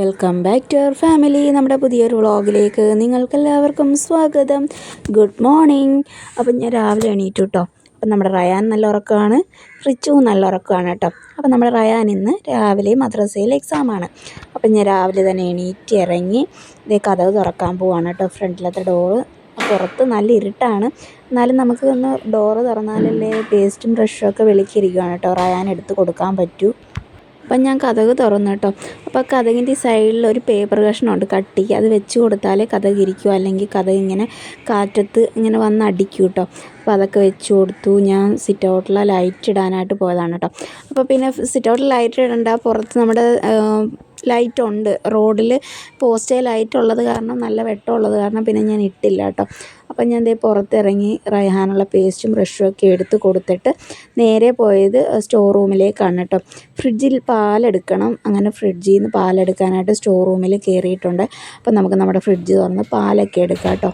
Welcome back to our family നമ്മുടെ പുതിയൊരു വ്ളോഗിലേക്ക് നിങ്ങൾക്കെല്ലാവർക്കും സ്വാഗതം. ഗുഡ് മോർണിംഗ് അപ്പം ഞാൻ രാവിലെ എണീറ്റു കേട്ടോ അപ്പം നമ്മുടെ റയാൻ നല്ല ഉറക്കമാണ്. റിച്ചുവും നല്ല ഉറക്കമാണ് കേട്ടോ അപ്പം നമ്മുടെ റയാൻ ഇന്ന് രാവിലെ മദ്രസയിൽ എക്സാമാണ് അപ്പം ഞാൻ രാവിലെ തന്നെ എണീറ്റ് ഇറങ്ങി ഇതേ കഥ തുറക്കാൻ പോവാണ് കേട്ടോ ഫ്രണ്ടിലത്തെ ഡോറ് പുറത്ത് നല്ല ഇരുട്ടാണ്. എന്നാലും നമുക്ക് ഒന്ന് ഡോറ് തുറന്നാലല്ലേ പേസ്റ്റും ബ്രഷും ഒക്കെ വെളിക്കിരിക്കുകയാണ് കേട്ടോ റയാൻ എടുത്ത് കൊടുക്കാൻ പറ്റൂ. അപ്പം ഞാൻ കഥക് തുറന്നു കേട്ടോ. അപ്പോൾ കഥകിന്റെ സൈഡിൽ ഒരു പേപ്പർ കഷ്ണമുണ്ട് കട്ടിക്ക് അത് വെച്ച് കൊടുത്താലേ കതക് ഇരിക്കും. അല്ലെങ്കിൽ കഥ ഇങ്ങനെ കാറ്റത്ത് ഇങ്ങനെ വന്ന് അടിക്കും കേട്ടോ. അപ്പോൾ അതൊക്കെ വെച്ച് കൊടുത്തു. ഞാൻ സിറ്റ് ഔട്ടിലെ ലൈറ്റ് ഇടാനായിട്ട് പോയതാണ് കേട്ടോ. അപ്പോൾ പിന്നെ സിറ്റ് ഔട്ടിൽ ലൈറ്റ് ഇടണ്ട. പുറത്ത് നമ്മുടെ ലൈറ്റ് ഉണ്ട്. റോഡിൽ പോസ്റ്റേ ലൈറ്റ് ഉള്ളത് കാരണം നല്ല വെട്ടമുള്ളത് കാരണം പിന്നെ ഞാൻ ഇട്ടില്ല കേട്ടോ. അപ്പം ഞാൻ ദേ പുറത്തിറങ്ങി റൈഹാനുള്ള പേസ്റ്റും ബ്രഷും ഒക്കെ എടുത്ത് കൊടുത്തിട്ട് നേരെ പോയത് സ്റ്റോർ റൂമിലേക്കാണ് കേട്ടോ. ഫ്രിഡ്ജിൽ പാലെടുക്കണം അങ്ങനെ ഫ്രിഡ്ജിൽ നിന്ന് പാലെടുക്കാനായിട്ട് സ്റ്റോർ റൂമിൽ കയറിയിട്ടുണ്ട്. അപ്പം നമുക്ക് നമ്മുടെ ഫ്രിഡ്ജ് തുറന്ന് പാലൊക്കെ എടുക്കാം കേട്ടോ.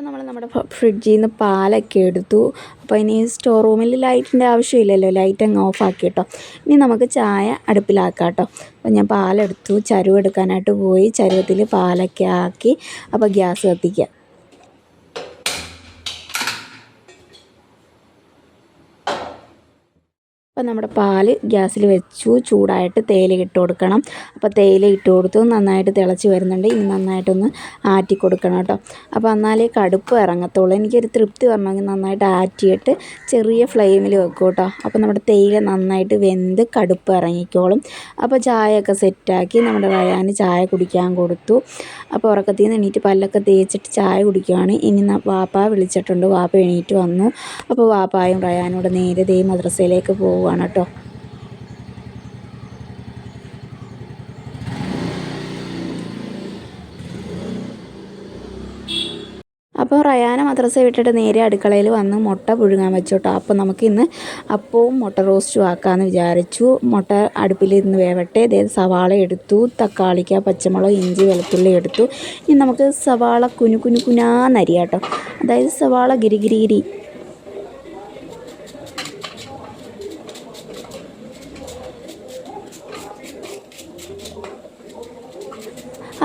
അപ്പോൾ നമ്മൾ നമ്മുടെ ഫ്രിഡ്ജിൽ നിന്ന് പാലൊക്കെ എടുത്തു. അപ്പോൾ ഇനി സ്റ്റോർ റൂമിൽ ലൈറ്റിന്റെ ആവശ്യമില്ലല്ലോ. ലൈറ്റ് അങ്ങ് ഓഫ് ആക്കി കേട്ടോ. ഇനി നമുക്ക് ചായ അടുപ്പിലാക്കാം കേട്ടോ അപ്പോൾ ഞാൻ പാലെടുത്തു. ചരുവെടുക്കാനായിട്ട് പോയി. ചരുവത്തിൽ പാലൊക്കെ ആക്കി. അപ്പോൾ ഗ്യാസ് കത്തിക്കാം. അപ്പം നമ്മുടെ പാൽ ഗ്യാസിൽ വെച്ചു ചൂടായിട്ട് തേയില ഇട്ട് കൊടുക്കണം. അപ്പോൾ തേയില ഇട്ട് കൊടുത്തു. നന്നായിട്ട് തിളച്ച് വരുന്നുണ്ട്. ഇനി നന്നായിട്ടൊന്ന് ആറ്റി കൊടുക്കണം കേട്ടോ. അപ്പോൾ എന്നാലേ കടുപ്പ് ഇറങ്ങത്തുള്ളൂ. എനിക്കൊരു തൃപ്തി വരണമെങ്കിൽ നന്നായിട്ട് ആറ്റിയിട്ട് ചെറിയ ഫ്ലെയിമിൽ വെക്കും കേട്ടോ. അപ്പോൾ നമ്മുടെ തേയില നന്നായിട്ട് വെന്ത് കടുപ്പ് ഇറങ്ങിക്കോളും. അപ്പോൾ ചായയൊക്കെ സെറ്റാക്കി നമ്മുടെ റയാന് ചായ കുടിക്കാൻ കൊടുത്തു. അപ്പോൾ ഉറക്കത്തിൽ നിന്ന് എണീറ്റ് പല്ലൊക്കെ തേച്ചിട്ട് ചായ കുടിക്കുകയാണ് ഇനി വാപ്പ വിളിച്ചിട്ടുണ്ട്. വാപ്പ എണീറ്റ് വന്നു. അപ്പോൾ വാപ്പായും റയാനോട് നേരെ ദേ മദ്രസയിലേക്ക് പോവുക പോവാണ് കേട്ടോ. അപ്പോൾ റയാന മദ്രസ വിട്ടിട്ട് നേരെ അടുക്കളയിൽ വന്ന് മുട്ട പുഴുങ്ങാൻ വെച്ചു കേട്ടോ. അപ്പോൾ നമുക്കിന്ന് അപ്പവും മുട്ട റോസ്റ്റും ആക്കാമെന്ന് വിചാരിച്ചു. മുട്ട അടുപ്പിൽ ഇന്ന് വേവട്ടെ. അതായത് സവാള എടുത്തു തക്കാളിക്ക പച്ചമുളക് ഇഞ്ചി വെളുത്തുള്ളി എടുത്തു. ഇനി നമുക്ക് സവാള കുനു കുനു കുനാന്നരിയാട്ടോ അതായത് സവാള ഗിരി ഗിരി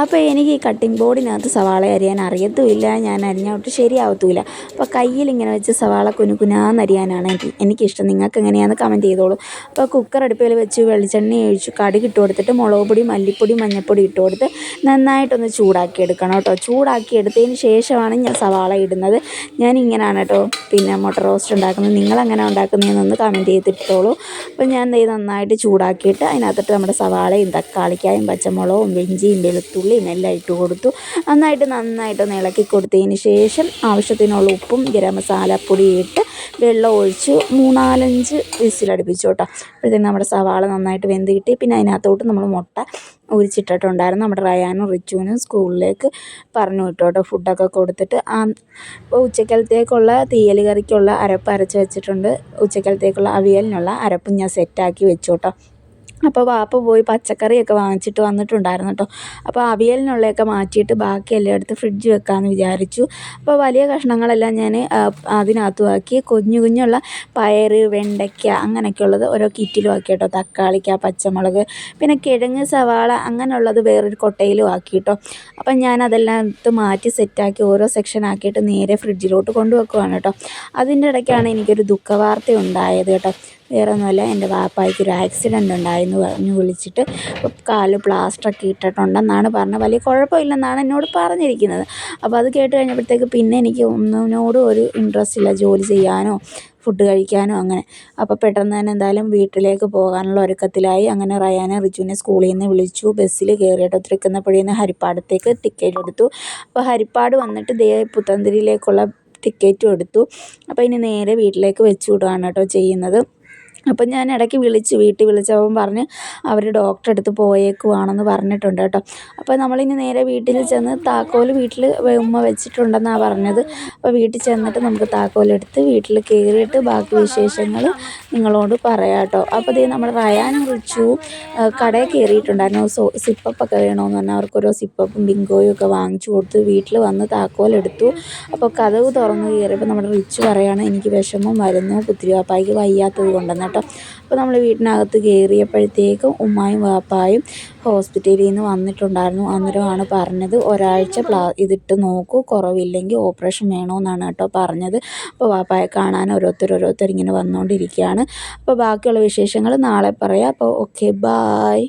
അപ്പോൾ എനിക്ക് ഈ കട്ടിംഗ് ബോർഡിനകത്ത് സവാള അരിയാൻ അറിയത്തുമില്ല. ഞാൻ അരിഞ്ഞോട്ട് ശരിയാവത്തുമില്ല അപ്പോൾ കയ്യിൽ ഇങ്ങനെ വെച്ച് സവാള കുനുകുനാന്ന് അരിയാനാണ് എനിക്ക് എനിക്കിഷ്ടം. നിങ്ങൾക്ക് എങ്ങനെയാണെന്ന് കമന്റ് ചെയ്തോളൂ. അപ്പോൾ കുക്കർ അടുപ്പിൽ വെച്ച് വെളിച്ചെണ്ണ ഒഴിച്ച് കടുക് ഇട്ട് കൊടുത്തിട്ട് മുളക് പൊടി മല്ലിപ്പൊടി മഞ്ഞൾപ്പൊടി ഇട്ട് കൊടുത്ത് നന്നായിട്ടൊന്ന് ചൂടാക്കി എടുക്കണം കേട്ടോ. ചൂടാക്കി എടുത്തതിന് ശേഷമാണ് ഞാൻ സവാള ഇടുന്നത്. ഞാൻ ഇങ്ങനെയാണ് കേട്ടോ പിന്നെ മുട്ട റോസ്റ്റ് ഉണ്ടാക്കുന്നത്. നിങ്ങൾ എങ്ങനെ ഉണ്ടാക്കുന്നതെന്നൊന്ന് കമന്റ് ചെയ്തിട്ടോളൂ. അപ്പോൾ ഞാൻ ഇത് നന്നായിട്ട് ചൂടാക്കിയിട്ട് അതിനകത്തിട്ട് നമ്മുടെ സവാളയും തക്കാളിക്കായും പച്ചമുളകും വെഞ്ചിയും വെളുത്തുള്ളി ഉള്ളിയും എല്ലാം ഇട്ട് കൊടുത്തു. നന്നായിട്ട് നന്നായിട്ടൊന്ന് ഇളക്കി കൊടുത്തതിന് ശേഷം ആവശ്യത്തിനുള്ള ഉപ്പും ഗരം മസാലപ്പൊടി ഇട്ട് വെള്ളം ഒഴിച്ച് മൂന്നാലഞ്ച് വിസിലടുപ്പിച്ചു കേട്ടോ. അപ്പോഴത്തേക്കും നമ്മുടെ സവാള നന്നായിട്ട് വെന്ത് കിട്ടി. പിന്നെ അതിനകത്തോട്ട് നമ്മൾ മുട്ട ഉരിച്ചിട്ടിട്ടുണ്ടായിരുന്നു. നമ്മുടെ റയാനും റിച്ചുവിനും സ്കൂളിലേക്ക് പറഞ്ഞു വിട്ടു കേട്ടോ. ഫുഡൊക്കെ കൊടുത്തിട്ട് ആ ഉച്ചക്കലത്തേക്കുള്ള തീയൽ കറിക്കുള്ള അരപ്പ് അരച്ച് വെച്ചിട്ടുണ്ട്. ഉച്ചക്കലത്തേക്കുള്ള അവിയലിനുള്ള അരപ്പും ഞാൻ സെറ്റാക്കി വെച്ചു കേട്ടോ. അപ്പോൾ വാപ്പ പോയി പച്ചക്കറിയൊക്കെ വാങ്ങിച്ചിട്ട് വന്നിട്ടുണ്ടായിരുന്നു കേട്ടോ അപ്പോൾ അവിയലിനുള്ളതൊക്കെ മാറ്റിയിട്ട് ബാക്കി എല്ലാം എടുത്ത് ഫ്രിഡ്ജ് വെക്കാമെന്ന് വിചാരിച്ചു. അപ്പോൾ വലിയ കഷ്ണങ്ങളെല്ലാം ഞാൻ അതിനകത്തുമാക്കി കുഞ്ഞു കുഞ്ഞുള്ള പയർ വെണ്ടയ്ക്ക അങ്ങനെയൊക്കെയുള്ളത് ഓരോ കിറ്റിലും ആക്കി കേട്ടോ തക്കാളിക്ക പച്ചമുളക് പിന്നെ കിഴങ്ങ് സവാള അങ്ങനെയുള്ളത് വേറൊരു കൊട്ടയിലും ആക്കി കേട്ടോ അപ്പം ഞാൻ അതെല്ലാം എടുത്ത് മാറ്റി സെറ്റാക്കി ഓരോ സെക്ഷൻ ആക്കിയിട്ട് നേരെ ഫ്രിഡ്ജിലോട്ട് കൊണ്ടുവെക്കുവാണ് കേട്ടോ അതിന്റെ ഇടയ്ക്കാണ് എനിക്കൊരു ദുഃഖവാർത്ത ഉണ്ടായത് കേട്ടോ വേറെ ഒന്നുമല്ല എന്റെ വാപ്പായ്ക്ക് ഒരു ആക്സിഡന്റ് ഉണ്ടായെന്ന് പറഞ്ഞു വിളിച്ചിട്ട് കാൽ പ്ലാസ്റ്ററൊക്കെ ഇട്ടിട്ടുണ്ടെന്നാണ് പറഞ്ഞത്. വലിയ കുഴപ്പമില്ലെന്നാണ് എന്നോട് പറഞ്ഞിരിക്കുന്നത്. അപ്പോൾ അത് കേട്ട് കഴിഞ്ഞപ്പോഴത്തേക്ക് പിന്നെ എനിക്ക് ഒന്നിനോടും ഒരു ഇൻട്രസ്റ്റ് ഇല്ല ജോലി ചെയ്യാനോ ഫുഡ് കഴിക്കാനോ അങ്ങനെ. അപ്പോൾ പെട്ടെന്ന് തന്നെ എന്തായാലും വീട്ടിലേക്ക് പോകാനുള്ള ഒരുക്കത്തിലായി. അങ്ങനെ റയാനെ റിജുവിനെ സ്കൂളിൽ നിന്ന് വിളിച്ചു. ബസ്സിൽ കയറിയിട്ട് തൃക്കുന്നപ്പുഴയിൽ നിന്ന് ഹരിപ്പാടത്തേക്ക് ടിക്കറ്റ് എടുത്തു. അപ്പോൾ ഹരിപ്പാട് വന്നിട്ട് ദേ പുത്തന്തിരിയിലേക്കുള്ള ടിക്കറ്റും എടുത്തു. അപ്പോൾ ഇനി നേരെ വീട്ടിലേക്ക് വെച്ച് വിടുകയാണ് കേട്ടോ ചെയ്യുന്നത്. അപ്പം ഞാൻ ഇടയ്ക്ക് വിളിച്ചു വീട്ടിൽ വിളിച്ചപ്പം പറഞ്ഞ് അവർ ഡോക്ടറെ അടുത്ത് പോയേക്കുവാണെന്ന് പറഞ്ഞിട്ടുണ്ട് കേട്ടോ. അപ്പോൾ നമ്മളിനി നേരെ വീട്ടിൽ ചെന്ന് താക്കോൽ വീട്ടിൽ ഉമ്മ വെച്ചിട്ടുണ്ടെന്നാണ് പറഞ്ഞത്. അപ്പോൾ വീട്ടിൽ ചെന്നിട്ട് നമുക്ക് താക്കോലെടുത്ത് വീട്ടിൽ കയറിയിട്ട് ബാക്കി വിശേഷങ്ങൾ നിങ്ങളോട് പറയാം കേട്ടോ. അപ്പോൾ ഇതേ നമ്മൾ റയാനും റിച്ചു കടയിൽ കയറിയിട്ടുണ്ടായിരുന്നു. സോ സിപ്പപ്പൊക്കെ വേണമെന്ന് പറഞ്ഞാൽ അവർക്കൊരു സിപ്പപ്പും ബിങ്കോയും ഒക്കെ വാങ്ങിച്ചു കൊടുത്ത് വീട്ടിൽ വന്ന് താക്കോലെടുത്തു അപ്പോൾ കഥവ് തുറന്ന് കയറിയപ്പോൾ നമ്മുടെ റിച്ച് പറയാണ് എനിക്ക് വിഷമം വരുന്നു പുത്തിരി വാപ്പായ്ക്ക് വയ്യാത്തത് കൊണ്ടെന്ന് കേട്ടോ. അപ്പോൾ നമ്മൾ വീട്ടിനകത്ത് കയറിയപ്പോഴത്തേക്കും ഉമ്മായും വാപ്പായും ഹോസ്പിറ്റലിൽ നിന്ന് വന്നിട്ടുണ്ടായിരുന്നു. അന്നേരമാണ് പറഞ്ഞത് ഒരാഴ്ച പ്ലാ ഇതിട്ട് നോക്കൂ കുറവില്ലെങ്കിൽ ഓപ്പറേഷൻ വേണമെന്നാണ് കേട്ടോ പറഞ്ഞത്. അപ്പോൾ വാപ്പായെ കാണാൻ ഓരോരുത്തർ ഓരോരുത്തർ ഇങ്ങനെ വന്നുകൊണ്ടിരിക്കുകയാണ്. അപ്പോൾ ബാക്കിയുള്ള വിശേഷങ്ങൾ നാളെ പറയാം. അപ്പോൾ ഓക്കെ ബായ്.